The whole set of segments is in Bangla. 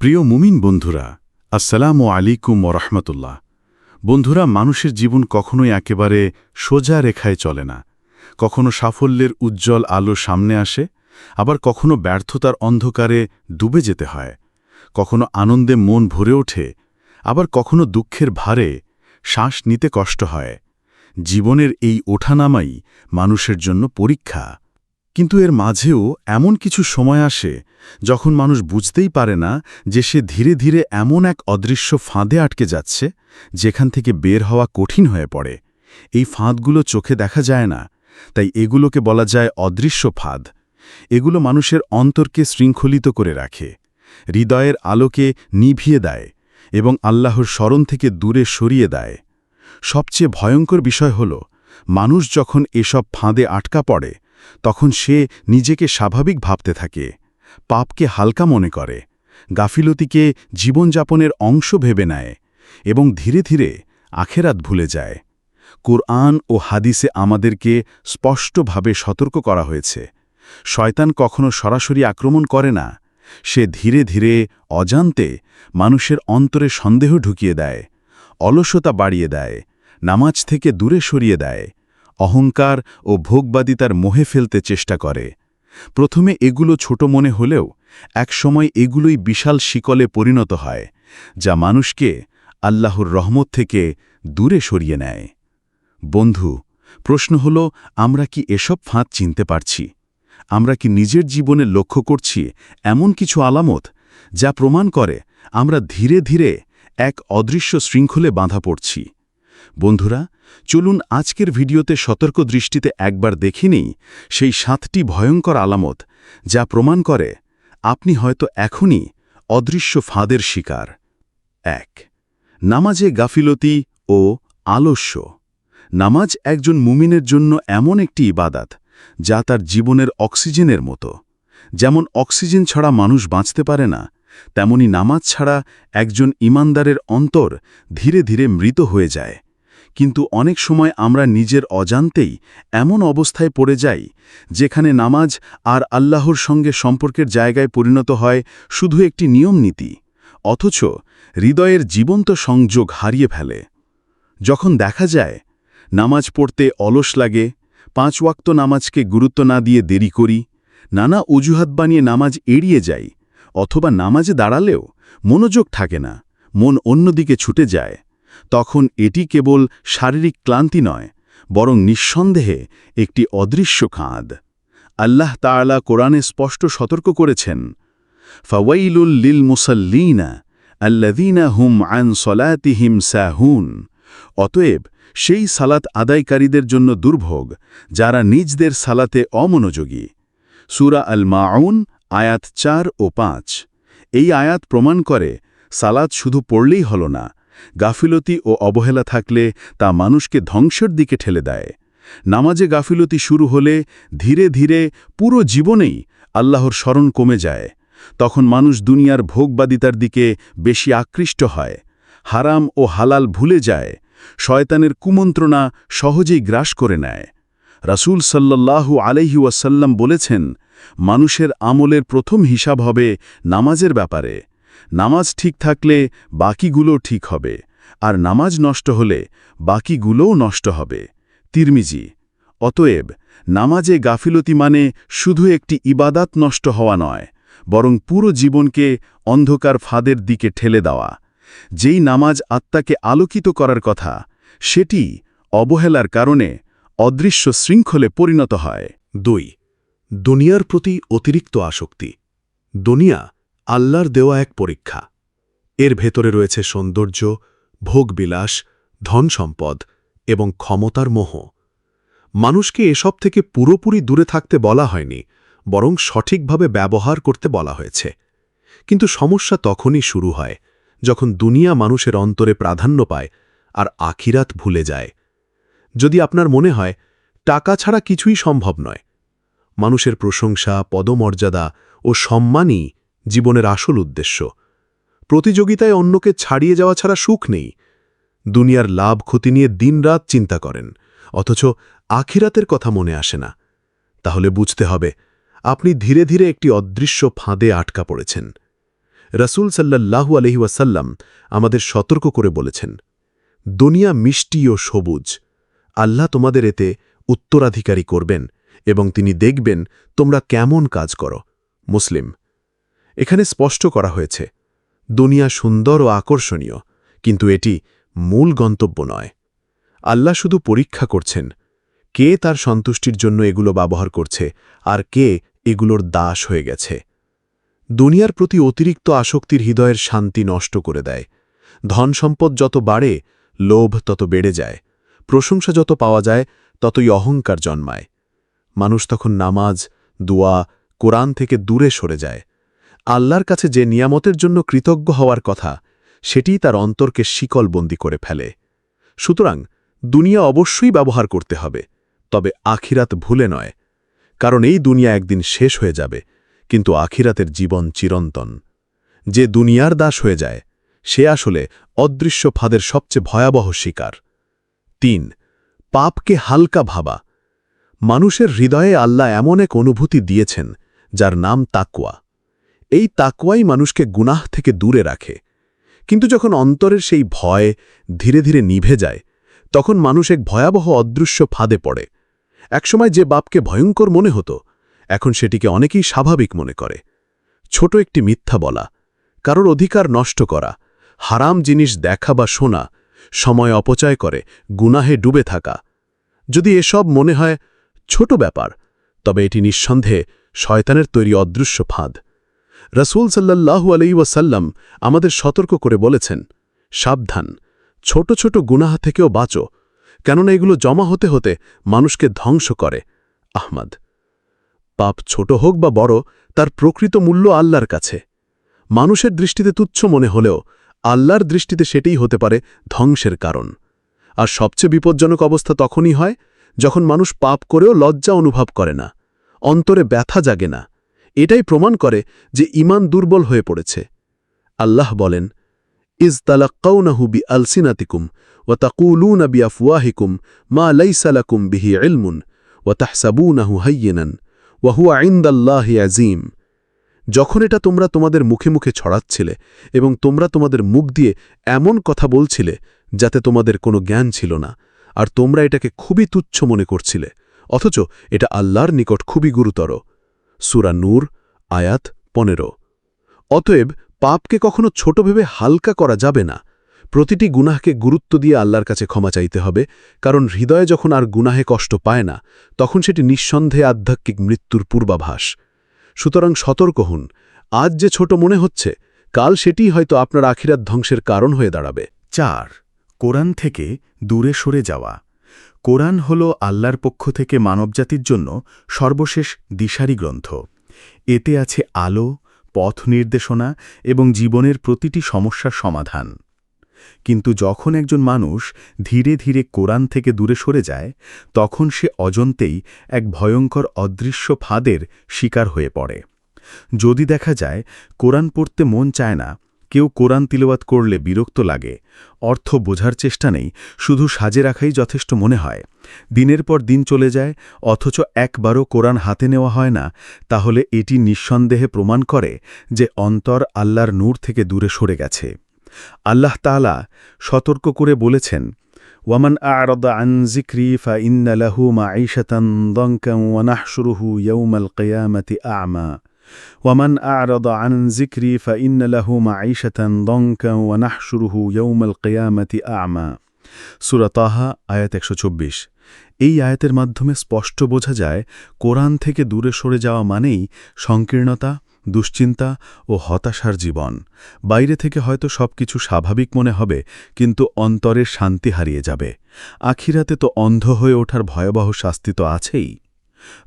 প্রিয় মুমিন বন্ধুরা, আসসালামু আলাইকুম ওরহমতুল্লাহ বন্ধুরা, মানুষের জীবন কখনোই একেবারে সোজা রেখায় চলে না। কখনো সাফল্যের উজ্জ্বল আলো সামনে আসে, আবার কখনো ব্যর্থতার অন্ধকারে ডুবে যেতে হয়। কখনো আনন্দে মন ভরে ওঠে, আবার কখনো দুঃখের ভারে শ্বাস নিতে কষ্ট হয়। জীবনের এই ওঠানামাই মানুষের জন্য পরীক্ষা। কিন্তু এর মাঝেও এমন কিছু সময় আসে যখন মানুষ বুঝতেই পারে না যে সে ধীরে ধীরে এমন এক অদৃশ্য ফাঁদে আটকে যাচ্ছে যেখান থেকে বের হওয়া কঠিন হয়ে পড়ে। এই ফাঁদগুলো চোখে দেখা যায় না, তাই এগুলোকে বলা যায় অদৃশ্য ফাঁদ। এগুলো মানুষের অন্তরকে শৃঙ্খলিত করে রাখে, হৃদয়ের আলোকে নিভিয়ে দেয় এবং আল্লাহর স্মরণ থেকে দূরে সরিয়ে দেয়। সবচেয়ে ভয়ঙ্কর বিষয় হল, মানুষ যখন এসব ফাঁদে আটকা পড়ে তখন সে নিজেকে স্বাভাবিক ভাবতে থাকে, পাপকে হালকা মনে করে, গাফিলতিকে জীবনযাপনের অংশ ভেবে নেয় এবং ধীরে ধীরে আখেরাত ভুলে যায়। কোরআন ও হাদিসে আমাদেরকে স্পষ্টভাবে সতর্ক করা হয়েছে, শয়তান কখনো সরাসরি আক্রমণ করে না, সে ধীরে ধীরে অজান্তে মানুষের অন্তরে সন্দেহ ঢুকিয়ে দেয়, অলসতা বাড়িয়ে দেয়, নামাজ থেকে দূরে সরিয়ে দেয় অহংকার ও ভোগবাদিতার মোহে ফেলতে চেষ্টা করে। প্রথমে এগুলো ছোট মনে হলেও একসময় এগুলোই বিশাল শিকলে পরিণত হয়, যা মানুষকে আল্লাহর রহমত থেকে দূরে সরিয়ে নেয়। বন্ধু, প্রশ্ন হল, আমরা কি এসব ফাঁদ চিনতে পারছি? আমরা কি নিজের জীবনে লক্ষ্য করছি এমন কিছু আলামত যা প্রমাণ করে আমরা ধীরে ধীরে এক অদৃশ্য শৃঙ্খলে বাঁধা পড়ছি? বন্ধুরা, চলুন আজকের ভিডিওতে সতর্ক দৃষ্টিতে একবার দেখে নিই সেই সাতটি ভয়ঙ্কর আলামত যা প্রমাণ করে আপনি হয়তো এখনই অদৃশ্য ফাঁদের শিকার। এক, নামাজে গাফিলতি ও আলস্য। নামাজ একজন মুমিনের জন্য এমন একটি ইবাদাত যা তার জীবনের অক্সিজেনের মতো। যেমন অক্সিজেন ছাড়া মানুষ বাঁচতে পারে না, তেমনি নামাজ ছাড়া একজন ইমানদারের অন্তর ধীরে ধীরে মৃত হয়ে যায়। কিন্তু অনেক সময় আমরা নিজের অজান্তেই এমন অবস্থায় পড়ে যাই, যেখানে নামাজ আর আল্লাহর সঙ্গে সম্পর্কের জায়গায় পরিণত হয় শুধু একটি নিয়ম নীতি, অথচ হৃদয়ের জীবন্ত সংযোগ হারিয়ে ফেলে। যখন দেখা যায়, নামাজ পড়তে অলস লাগে, পাঁচ ওয়াক্ত নামাজকে গুরুত্ব না দিয়ে দেরি করি, নানা অজুহাত বানিয়ে নামাজ এড়িয়ে যাই, অথবা নামাজে দাঁড়ালেও মনোযোগ থাকে না, মন অন্যদিকে ছুটে যায় তখন এটি কেবল শারীরিক ক্লান্তি নয়, বরং নিঃসন্দেহে একটি অদৃশ্য খাঁদ আল্লাহ তাআলা কোরআনে স্পষ্ট সতর্ক করেছেন, ফাওয়াইলুল লিল মুসাল্লিনা আল্লাদিনা হুম আন সলাতিহিম সাহুন অতএব সেই সালাত আদায়কারীদের জন্য দুর্ভোগ, যারা নিজদের সালাতে অমনোযোগী। সুরা আল মাউন আয়াত চার ও পাঁচ। এই আয়াত প্রমাণ করে, সালাত শুধু পড়লেই হল না গাফিলতি ও অবহেলা থাকলে তা মানুষকে ধ্বংসের দিকে ঠেলে দেয়। নামাজে গাফিলতি শুরু হলে ধীরে ধীরে পুরো জীবনেই আল্লাহর স্মরণ কমে যায়। তখন মানুষ দুনিয়ার ভোগবাদিতার দিকে বেশি আকৃষ্ট হয়। হারাম ও হালাল ভুলে যায়। শয়তানের কুমন্ত্রণা সহজেই গ্রাস করে নেয়। রাসূল সাল্লাল্লাহু আলাইহি ওয়াসাল্লাম বলেছেন, মানুষের আমলের প্রথম হিসাব হবে নামাজের ব্যাপারে। নামাজ ঠিক থাকলে বাকিগুলো ঠিক হবে, আর নামাজ নষ্ট হলে বাকিগুলোও নষ্ট হবে। তিরমিজি, অতএব নামাজে গাফিলতি মানে শুধু একটি ইবাদাত নষ্ট হওয়া নয়, বরং পুরো জীবনকে অন্ধকার ফাঁদের দিকে ঠেলে দেওয়া। যেই নামাজ আত্মাকে আলোকিত করার কথা, সেটি অবহেলার কারণে অদৃশ্য শৃঙ্খলে পরিণত হয়। দুই, দুনিয়ার প্রতি অতিরিক্ত আসক্তি। দুনিয়া আল্লাহর দেওয়া এক পরীক্ষা। এর ভেতরে রয়েছে সৌন্দর্য, ভোগবিলাস, ধনসম্পদ এবং ক্ষমতার মোহ। মানুষকে এসব থেকে পুরোপুরি দূরে থাকতে বলা হয়নি, বরং সঠিকভাবে ব্যবহার করতে বলা হয়েছে। কিন্তু সমস্যা তখনই শুরু হয়, যখন দুনিয়া মানুষের অন্তরে প্রাধান্য পায় আর আখিরাত ভুলে যায়। যদি আপনার মনে হয়, টাকা ছাড়া কিছুই সম্ভব নয়। মানুষের প্রশংসা, পদমর্যাদা ও সম্মানই জীবনের আসল উদ্দেশ্য। প্রতিযোগিতায় অন্যকে ছাড়িয়ে যাওয়া ছাড়া সুখ নেই। দুনিয়ার লাভ ক্ষতি নিয়ে দিনরাত চিন্তা করেন, অথচ আখিরাতের কথা মনে আসে না। তাহলে বুঝতে হবে, আপনি ধীরে ধীরে একটি অদৃশ্য ফাঁদে আটকা পড়েছেন। রসুল সাল্লাল্লাহু আলহি ওয়াসাল্লাম আমাদের সতর্ক করে বলেছেন, দুনিয়া মিষ্টি ও সবুজ। আল্লাহ তোমাদের এতে উত্তরাধিকারী করবেন এবং তিনি দেখবেন তোমরা কেমন কাজ করো। মুসলিম এখানে স্পষ্ট করা হয়েছে, দুনিয়া সুন্দর ও আকর্ষণীয়, কিন্তু এটি মূল গন্তব্য নয়। আল্লাহ শুধু পরীক্ষা করছেন, কে তার সন্তুষ্টির জন্য এগুলো ব্যবহার করছে আর কে এগুলোর দাস হয়ে গেছে। দুনিয়ার প্রতি অতিরিক্ত আসক্তির হৃদয়ের শান্তি নষ্ট করে দেয়। ধন সম্পদ যত বাড়ে, লোভ তত বেড়ে যায়। প্রশংসা যত পাওয়া যায়, ততই অহংকার জন্মায়। মানুষ তখন নামাজ, দুয়া, কোরআন থেকে দূরে সরে যায়। আল্লাহর কাছে যে নিয়ামতের জন্য কৃতজ্ঞ হওয়ার কথা, সেটিই তার অন্তরকে শিকলবন্দি করে ফেলে। সুতরাং, দুনিয়া অবশ্যই ব্যবহার করতে হবে, তবে আখিরাত ভুলে নয়, কারণ এই দুনিয়া একদিন শেষ হয়ে যাবে, কিন্তু আখিরাতের জীবন চিরন্তন। যে দুনিয়ার দাস হয়ে যায়, সে আসলে অদৃশ্য ফাদের সবচেয়ে ভয়াবহ শিকার। তিন, পাপকে হালকা ভাবা। মানুষের হৃদয়ে আল্লাহ এমন এক অনুভূতি দিয়েছেন, যার নাম তাকুয়া এই তাকুয়াই মানুষকে গুনাহ থেকে দূরে রাখে। কিন্তু যখন অন্তরের সেই ভয় ধীরে ধীরে নিভে যায়, তখন মানুষ এক ভয়াবহ অদৃশ্য ফাঁদে পড়ে। একসময় যে বাপকে ভয়ঙ্কর মনে হতো, এখন সেটিকে অনেকেই স্বাভাবিক মনে করে। ছোট একটি মিথ্যা বলা, কারোর অধিকার নষ্ট করা, হারাম জিনিস দেখা বা শোনা, সময় অপচয় করে, গুনাহে ডুবে থাকা। যদি এসব মনে হয়, ছোট ব্যাপার, তবে এটি নিঃসন্দেহে শয়তানের তৈরি অদৃশ্য ফাঁদ। রসুল সাল্লাল্লাহু আলাই ওয়াসাল্লাম আমাদের সতর্ক করে বলেছেন, সাবধান, ছোট ছোট গুনাহ থেকেও বাঁচো, কেননা এগুলো জমা হতে হতে মানুষকে ধ্বংস করে। আহমদ, পাপ ছোট হোক বা বড়, তার প্রকৃত মূল্য আল্লাহর কাছে। মানুষের দৃষ্টিতে তুচ্ছ মনে হলেও আল্লাহর দৃষ্টিতে সেটাই হতে পারে ধ্বংসের কারণ। আর সবচেয়ে বিপজ্জনক অবস্থা তখনই হয় যখন মানুষ পাপ করেও লজ্জা অনুভব করে না, অন্তরে ব্যথা জাগে না এটাই প্রমাণ করে যে ইমান দুর্বল হয়ে পড়েছে। আল্লাহ বলেন, ইজ তালাক্কাউনাহু বি আলসিনাতিকুম ও তাকুলুনা বি আফওয়াহিকুম মা লাইসালাকুম বিহি ইলমুন ও তাহসাবুনাহু হাইয়েনান ওয়াহুয়া আইন্দাল্লাহি আজিম যখন এটা তোমরা তোমাদের মুখে মুখে ছড়াচ্ছিলে এবং তোমরা তোমাদের মুখ দিয়ে এমন কথা বলছিলে যাতে তোমাদের কোনো জ্ঞান ছিল না, আর তোমরা এটাকে খুবই তুচ্ছ মনে করছিলে, অথচ এটা আল্লাহর নিকট খুবই গুরুতর। সুরা নূর, আয়াত পনেরো। অতএব পাপকে কখনো ছোট ভেবে হালকা করা যাবে না। প্রতিটি গুনাহকে গুরুত্ব দিয়ে আল্লাহর কাছে ক্ষমা চাইতে হবে, কারণ হৃদয়ে যখন আর গুনাহে কষ্ট পায় না, তখন সেটি নিঃসন্দেহে আধ্যাত্মিক মৃত্যুর পূর্বাভাস। সুতরাং সতর্ক হন। আজ যে ছোট মনে হচ্ছে, কাল সেটিই হয়তো আপনার আখিরাত ধ্বংসের কারণ হয়ে দাঁড়াবে। চার, কোরআন থেকে দূরে সরে যাওয়া। কোরআন হল আল্লাহর পক্ষ থেকে মানবজাতির জন্য সর্বশেষ দিশারি গ্রন্থ। এতে আছে আলো, পথ নির্দেশনা এবং জীবনের প্রতিটি সমস্যার সমাধান। কিন্তু যখন একজন মানুষ ধীরে ধীরে কোরআন থেকে দূরে সরে যায়, তখন সে অজন্তেই এক ভয়ঙ্কর অদৃশ্য ফাঁদের শিকার হয়ে পড়ে। যদি দেখা যায়, কোরআন পড়তে মন চায় না কেউ কোরআন তিলওয়াত করলে বিরক্ত লাগে, অর্থ বোঝার চেষ্টা নেই, শুধু সাজে রাখাই যথেষ্ট মনে হয়। দিনের পর দিন চলে যায়, অথচ একবারও কোরআন হাতে নেওয়া হয় না, তাহলে এটি নিঃসন্দেহে প্রমাণ করে যে অন্তর আল্লাহর নূর থেকে দূরে সরে গেছে। আল্লাহ তালা সতর্ক করে বলেছেন, ওয়ামান আরদ আন জিক্রি ফা ইন্না লাহু মা আইশাতান দঙ্কাম ওয়ানাহশুরুহু ইয়ৌমাল কিয়ামতি আমা। ওয়ামান আরদ ফা ইন্না লাহু মা আইশাতান দঙ্কাম ওয়ানাহশুরুহু ইয়ৌমাল কিয়ামতি আমা সুরাতাহা আয়াত একশো চব্বিশ এই আয়াতের মাধ্যমে স্পষ্ট বোঝা যায়, কোরআন থেকে দূরে সরে যাওয়া মানেই সংকীর্ণতা, দুশ্চিন্তা ও হতাশার জীবন। বাইরে থেকে হয়তো সবকিছু স্বাভাবিক মনে হবে, কিন্তু অন্তরের শান্তি হারিয়ে যাবে। আখিরাতে তো অন্ধ হয়ে ওঠার ভয়াবহ শাস্তি তো আছেই।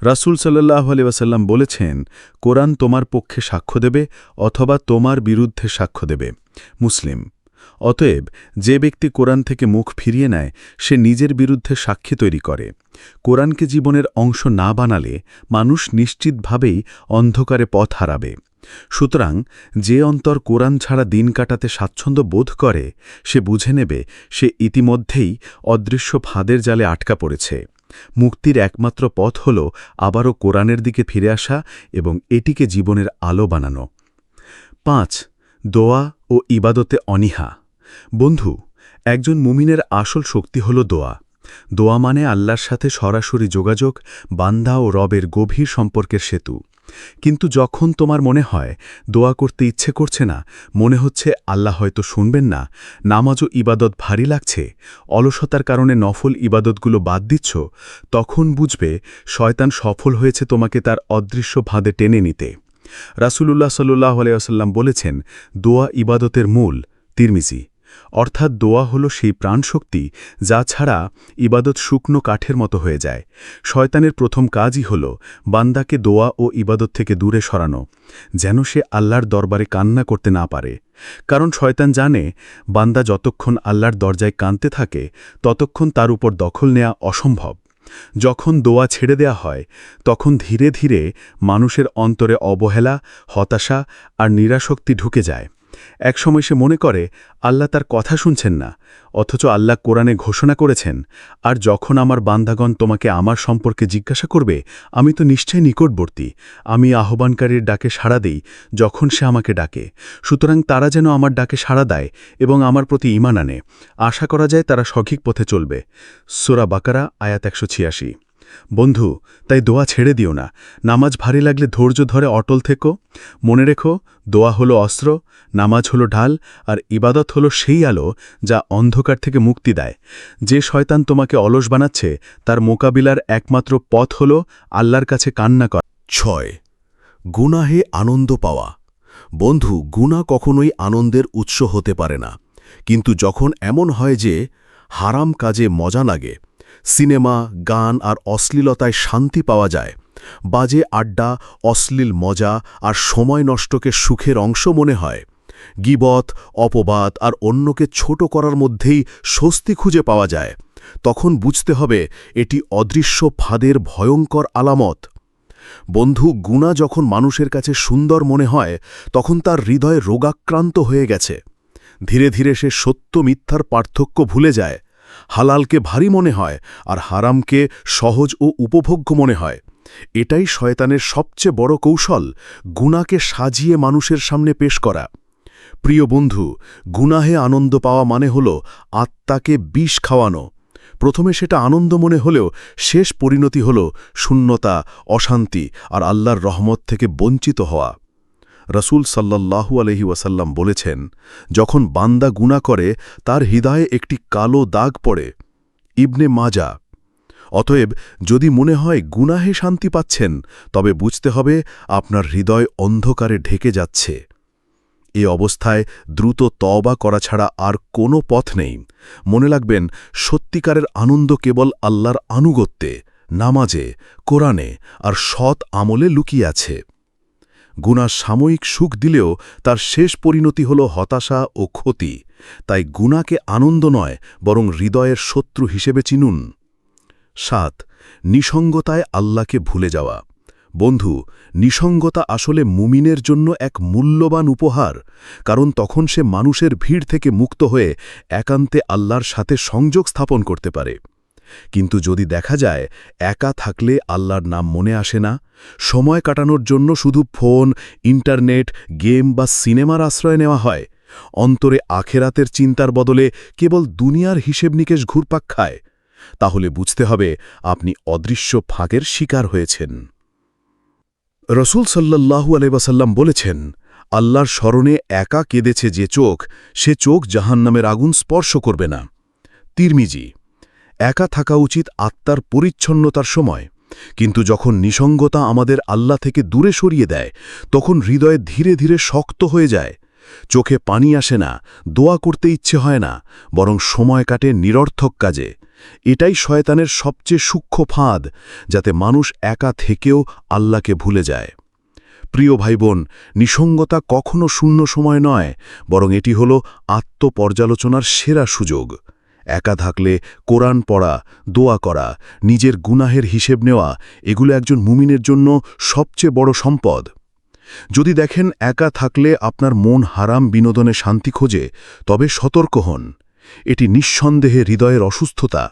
রাসুল সাল্লাহ আলিবাসাল্লাম বলেছেন, কোরআন তোমার পক্ষে সাক্ষ্য দেবে অথবা তোমার বিরুদ্ধে সাক্ষ্য দেবে। মুসলিম। অতএব যে ব্যক্তি কোরআন থেকে মুখ ফিরিয়ে নেয়, সে নিজের বিরুদ্ধে সাক্ষী তৈরি করে। কোরআনকে জীবনের অংশ না বানালে মানুষ নিশ্চিতভাবেই অন্ধকারে পথ হারাবে। সুতরাং যে অন্তর কোরআন ছাড়া দিন কাটাতে স্বাচ্ছন্দ্য বোধ করে, সে বুঝে নেবে সে ইতিমধ্যেই অদৃশ্য ফাঁদের জালে আটকা পড়েছে। মুক্তির একমাত্র পথ হল আবারও কোরআনের দিকে ফিরে আসা এবং এটিকে জীবনের আলো বানানো। পাঁচ, দোয়া ও ইবাদতে অনিহা। বন্ধু, একজন মুমিনের আসল শক্তি হল দোয়া। দোয়া মানে আল্লাহর সাথে সরাসরি যোগাযোগ, বান্দা ও রবের গভীর সম্পর্কের সেতু। কিন্তু যখন তোমার মনে হয় দোয়া করতে ইচ্ছে করছে না, মনে হচ্ছে আল্লাহ হয়তো শুনবেন না নামাজ ও ইবাদত ভারী লাগছে, অলসতার কারণে নফল ইবাদতগুলো বাদ দিচ্ছ, তখন বুঝবে শয়তান সফল হয়েছে তোমাকে তার অদৃশ্য ভাঁদে টেনে নিতে। রাসূলুল্লাহ সাল্লাহ আলাইসাল্লাম বলেছেন, দোয়া ইবাদতের মূল, তিরমিজি। অর্থাৎ দোয়া হল সেই প্রাণশক্তি যা ছাড়া ইবাদত শুকনো কাঠের মতো হয়ে যায়। শয়তানের প্রথম কাজই হল বান্দাকে দোয়া ও ইবাদত থেকে দূরে সরানো, যেন সে আল্লাহর দরবারে কান্না করতে না পারে। কারণ শয়তান জানে, বান্দা যতক্ষণ আল্লাহর দরজায় কাঁদতে থাকে, ততক্ষণ তার উপর দখল নেওয়া অসম্ভব। যখন দোয়া ছেড়ে দেয়া হয়, তখন ধীরে ধীরে মানুষের অন্তরে অবহেলা, হতাশা আর নিরাশক্তি ঢুকে যায়। একসময় সে মনে করে, আল্লাহ তার কথা শুনছেন না, অথচ আল্লাহ কোরআনে ঘোষণা করেছেন, আর যখন আমার বান্দাগণ তোমাকে আমার সম্পর্কে জিজ্ঞাসা করবে, আমি তো নিশ্চয় নিকটবর্তী, আমি আহ্বানকারীর ডাকে সাড়া দেই যখন সে আমাকে ডাকে। সুতরাং তারা যেন আমার ডাকে সাড়া দেয় এবং আমার প্রতি ইমান আনে। আশা করা যায় তারা সঠিক পথে চলবে। সোরা বাকারা, আয়াত একশো ছিয়াশি। বন্ধু, তাই দোয়া ছেড়ে দিও না। নামাজ ভারী লাগলে ধৈর্য ধরে অটল থেকো। মনে রেখো, দোয়া হলো অস্ত্র, নামাজ হলো ঢাল, আর ইবাদত হলো সেই আলো যা অন্ধকার থেকে মুক্তি দেয়। যে শয়তান তোমাকে অলস বানাচ্ছে, তার মোকাবিলার একমাত্র পথ হল আল্লাহর কাছে কান্না করা। ছয়, গুনাহে আনন্দ পাওয়া। বন্ধু গুণা কখনোই আনন্দের উৎস হতে পারে না। কিন্তু যখন এমন হয় যে হারাম কাজে মজা লাগে সিনেমা, গান আর অশ্লীলতায় শান্তি পাওয়া যায়। বাজে আড্ডা, অশ্লীল মজা আর সময় নষ্টকে সুখের অংশ মনে হয়। গিবত, অপবাদ আর অন্যকে ছোট করার মধ্যেই স্বস্তি খুঁজে পাওয়া যায়। তখন বুঝতে হবে এটি অদৃশ্য ফাঁদের ভয়ঙ্কর আলামত। বন্ধু গুণা যখন মানুষের কাছে সুন্দর মনে হয়, তখন তার হৃদয় রোগাক্রান্ত হয়ে গেছে। ধীরে ধীরে সে সত্য মিথ্যার পার্থক্য ভুলে যায়। হালালকে ভারী মনে হয় আর হারামকে সহজ ও উপভোগ্য মনে হয়। এটাই শয়তানের সবচেয়ে বড় কৌশল গুণাকে সাজিয়ে মানুষের সামনে পেশ করা। প্রিয় বন্ধু, গুনাহে আনন্দ পাওয়া মানে হল আত্মাকে বিষ খাওয়ানো। প্রথমে সেটা আনন্দ মনে হলেও শেষ পরিণতি হল শূন্যতা, অশান্তি আর আল্লাহর রহমত থেকে বঞ্চিত হওয়া। রসুল সাল্লাল্লাহু আলহি ওয়াসাল্লাম বলেছেন, যখন বান্দা গুণা করে, তার হৃদয়ে একটি কালো দাগ পড়ে, ইবনে মাজা। অতএব, যদি মনে হয় গুনাহে শান্তি পাচ্ছেন, তবে বুঝতে হবে আপনার হৃদয় অন্ধকারে ঢেকে যাচ্ছে। এ অবস্থায় দ্রুত তবা করা ছাড়া আর কোনো পথ নেই। মনে লাগবেন সত্যিকারের আনন্দ কেবল আল্লাহর আনুগত্যে, নামাজে, কোরআনে আর সৎ আমলে লুকিয়ে আছে। গুণা সাময়িক সুখ দিলেও তার শেষ পরিণতি হল হতাশা ও ক্ষতি। তাই গুণাকে আনন্দ নয়, বরং হৃদয়ের শত্রু হিসেবে চিনুন। সাত, নিসঙ্গতায় আল্লাহকে ভুলে যাওয়া। বন্ধু, নিসঙ্গতা আসলে মুমিনের জন্য এক মূল্যবান উপহার, কারণ তখন সে মানুষের ভিড় থেকে মুক্ত হয়ে একান্তে আল্লাহর সাথে সংযোগ স্থাপন করতে পারে। কিন্তু যদি দেখা যায়, একা থাকলে আল্লাহর নাম মনে আসে না। সময় কাটানোর জন্য শুধু ফোন, ইন্টারনেট, গেম বা সিনেমার আশ্রয় নেওয়া হয়। অন্তরে আখেরাতের চিন্তার বদলে কেবল দুনিয়ার হিসেব নিকেশ ঘুরপাক খায়। তাহলে বুঝতে হবে, আপনি অদৃশ্য ফাঁকের শিকার হয়েছেন। রসুল সাল্লাল্লাহু আলাইসাল্লাম বলেছেন, আল্লাহর স্মরণে একা কেঁদেছে যে চোখ, সে চোখ জাহান্নামের আগুন স্পর্শ করবে না। তিরমিজি একা থাকা উচিত আত্মার পরিচ্ছন্নতার সময়। কিন্তু যখন নিসঙ্গতা আমাদের আল্লাহ থেকে দূরে সরিয়ে দেয়, তখন হৃদয়ে ধীরে ধীরে শক্ত হয়ে যায়। চোখে পানি আসে না, দোয়া করতে ইচ্ছে হয় না, বরং সময় কাটে নিরর্থক কাজে। এটাই শয়তানের সবচেয়ে সূক্ষ্ম ফাঁদ, যাতে মানুষ একা থেকেও আল্লাহকে ভুলে যায়। প্রিয় ভাইবোন, নিসঙ্গতা কখনো শূন্য সময় নয়, বরং এটি হল আত্মপর্যালোচনার সেরা সুযোগ। একা থাকলে কোরআন পড়া, দোয়া করা, নিজের গুনাহের হিসেব নেওয়া, এগুলো একজন মুমিনের জন্য সবচেয়ে বড় সম্পদ। যদি দেখেন একা থাকলে আপনার মন হারাম বিনোদনে শান্তি খোঁজে, তবে সতর্ক হন। এটি নিঃসন্দেহে হৃদয়ের অসুস্থতা।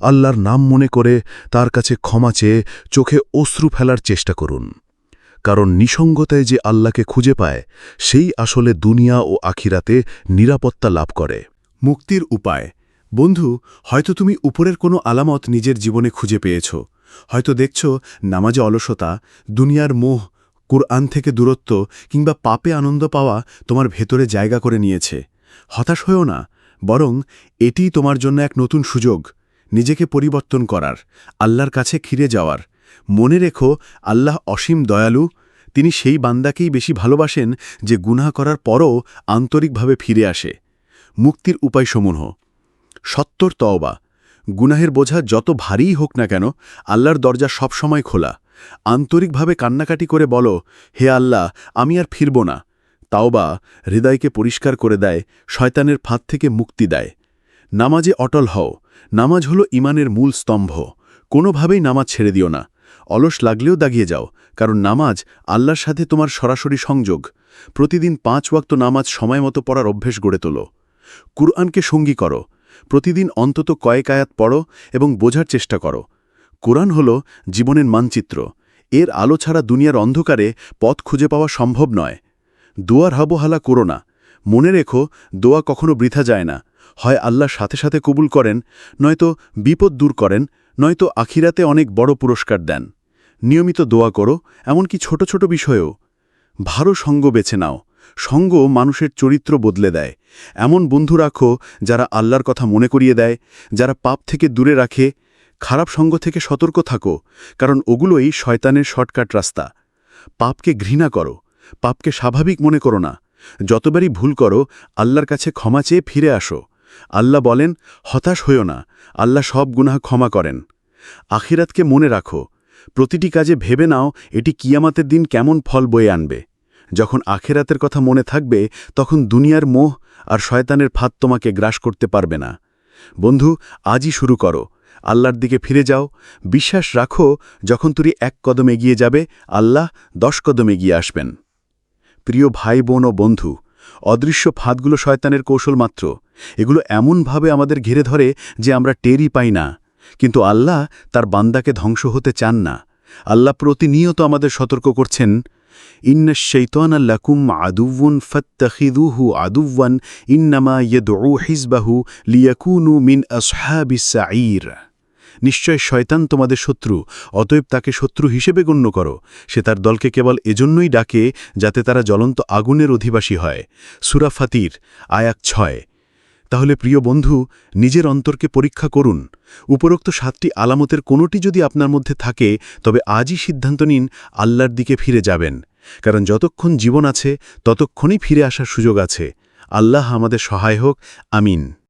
আল্লাহর নাম মনে করে তার কাছে ক্ষমা চেয়ে চোখে অশ্রু ফেলার চেষ্টা করুন। কারণ নিসঙ্গতায় যে আল্লাহকে খুঁজে পায়, সেই আসলে দুনিয়া ও আখিরাতে নিরাপত্তা লাভ করে। মুক্তির উপায় বন্ধু, হয়তো তুমি উপরের কোনো আলামত নিজের জীবনে খুঁজে পেয়েছ। হয়তো দেখছ, নামাজে অলসতা, দুনিয়ার মোহ, কুরআন থেকে দূরত্ব, কিংবা পাপে আনন্দ পাওয়া তোমার ভেতরে জায়গা করে নিয়েছে। হতাশ হয়েও না, বরং এটিই তোমার জন্য এক নতুন সুযোগ, নিজেকে পরিবর্তন করার, আল্লাহর কাছে ফিরে যাওয়ার। মনে রেখো, আল্লাহ অসীম দয়ালু, তিনি সেই বান্দাকেই বেশি ভালোবাসেন যে গুনাহ করার পরও আন্তরিকভাবে ফিরে আসে। মুক্তির উপায় উপায়সমূহ। সত্তর তওবা। গুনাহের বোঝা যত ভারীই হোক না কেন, আল্লাহর দরজা সবসময় খোলা। আন্তরিকভাবে কান্নাকাটি করে বলো, হে আল্লাহ, আমি আর ফিরব না। তাওবা হৃদয়কে পরিষ্কার করে দেয়, শয়তানের ফাঁদ থেকে মুক্তি দেয়। নামাজে অটল হও। নামাজ হলো ইমানের মূল স্তম্ভ। কোনোভাবেই নামাজ ছেড়ে দিও না। অলস লাগলেও দাগিয়ে যাও, কারণ নামাজ আল্লাহর সাথে তোমার সরাসরি সংযোগ। প্রতিদিন পাঁচ ওয়াক্ত নামাজ সময় মতো পড়ার অভ্যেস গড়ে তোলো। কুরআনকে সঙ্গী করো। প্রতিদিন অন্তত কয়েক আয়াত পড়ো এবং বোঝার চেষ্টা করো। কোরআন হল জীবনের মানচিত্র। এর আলো ছাড়া দুনিয়ার অন্ধকারে পথ খুঁজে পাওয়া সম্ভব নয়। দোয়ার হাবহালা করো না। মনে রেখো, দোয়া কখনো বৃথা যায় না। হয় আল্লাহ সাথে সাথে কবুল করেন, নয়তো বিপদ দূর করেন, নয়তো আখিরাতে অনেক বড় পুরস্কার দেন। নিয়মিত দোয়া করো, এমনকি ছোট ছোট বিষয়েও। ভালো সঙ্গ বেছে নাও। সঙ্গ মানুষের চরিত্র বদলে দেয়। এমন বন্ধু রাখো যারা আল্লাহর কথা মনে করিয়ে দেয়, যারা পাপ থেকে দূরে রাখে। খারাপ সঙ্গ থেকে সতর্ক থাকো, কারণ ওগুলোই শয়তানের শর্টকাট রাস্তা। পাপকে ঘৃণা করো, পাপকে স্বাভাবিক মনে করো না। যতবারই ভুল করো, আল্লাহর কাছে ক্ষমা চেয়ে ফিরে আসো। আল্লাহ বলেন, হতাশ হইও না, আল্লাহ সব গুনাহ ক্ষমা করেন। আখিরাতকে মনে রাখো, প্রতিটি কাজে ভেবে নাও এটি কিয়ামাতের দিন কেমন ফল বয়ে আনবে। যখন আখেরাতের কথা মনে থাকবে, তখন দুনিয়ার মোহ আর শয়তানের ফাঁদ তোমাকে গ্রাস করতে পারবে না। বন্ধু, আজই শুরু করো। আল্লাহর দিকে ফিরে যাও। বিশ্বাস রাখো, যখন তুমি এক কদম এগিয়ে যাবে, আল্লাহ দশ কদম এগিয়ে আসবেন। প্রিয় ভাই, বোন ও বন্ধু, অদৃশ্য ফাঁদগুলো শয়তানের কৌশল মাত্র। এগুলো এমনভাবে আমাদের ঘিরে ধরে যে আমরা টেরই পাই না। কিন্তু আল্লাহ তার বান্দাকে ধ্বংস হতে চান না। আল্লাহ প্রতিনিয়ত আমাদের সতর্ক করছেন। ইন্ন শৈতান লাকুম আদুউন ফত্তখিদুহু আদুওয়ান ইন্নামা ইয়দউ লিয়াকুনু মিন আসহাবিস সাঈর। নিশ্চয় শয়তান তোমাদের শত্রু, অতএব তাকে শত্রু হিসেবে গণ্য করো। সে তার দলকে কেবল এজন্যই ডাকে যাতে তারা জ্বলন্ত আগুনের অধিবাসী হয়। সুরা ফাতির আয়াক ছয়। তাহলে প্রিয় বন্ধু, নিজের অন্তরকে পরীক্ষা করুন। উপরোক্ত সাতটি আলামতের কোনোটি যদি আপনার মধ্যে থাকে, তবে আজই সিদ্ধান্ত নিন, আল্লাহর দিকে ফিরে যাবেন। কারণ যতক্ষণ জীবন আছে ততক্ষণই ফিরে আসার সুযোগ আছে। আল্লাহ আমাদের সহায় হোক আমিন।